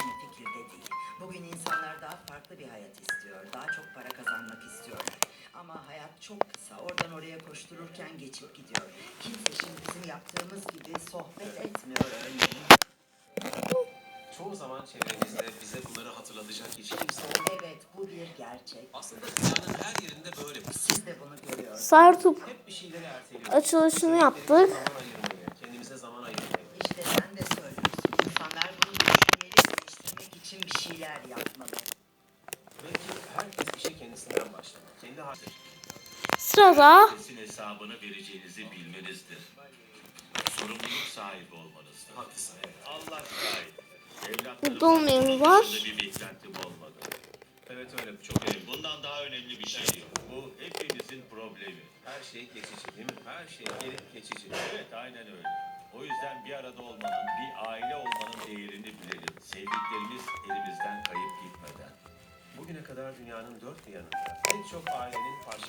aynı fikirde değil. Bugün insanlar daha farklı bir hayat istiyor. Daha çok para kazanmak istiyorlar. Ama hayat çok kısa. Oradan oraya koştururken geçip gidiyor. Kimse şimdi bizim yaptığımız gibi sohbet etmiyor örneğin. Çoğu zaman çevremizde bize bunları hatırlatacak hiç kimse yok. Evet bu bir gerçek. Aslında dünyanın her yerinde böyle. Siz de bunu görüyorsunuz. Sartup Hep bir şeyleri erteliyoruz. açılışını yaptık. Zaman ayırmayı, kendimize zaman ayırmayı. İşte sen de söylüyorsun. İnsanlar bunu düşünmeli, değiştirmek için bir şeyler yapmalı. Belki herkes işe kendisinden başlamalı. Kendi hakkı. Sırada Herkesin hesabını vereceğinizi bilmenizdir. Sorumluluk sahibi olmanızdır. Haklısın evet. Allah şahit. Evlatlarımın Mutlu olmayanı var. dışında bir beklentim olmadı. Evet öyle çok önemli. Bundan daha önemli bir şey yok. Bu hepimizin problemi. Her şey geçici değil mi? Her şey gelip geçici. Evet aynen öyle. O yüzden bir arada olmanın, bir aile olmanın kadar dünyanın dört bir yanında. En çok ailenin parçası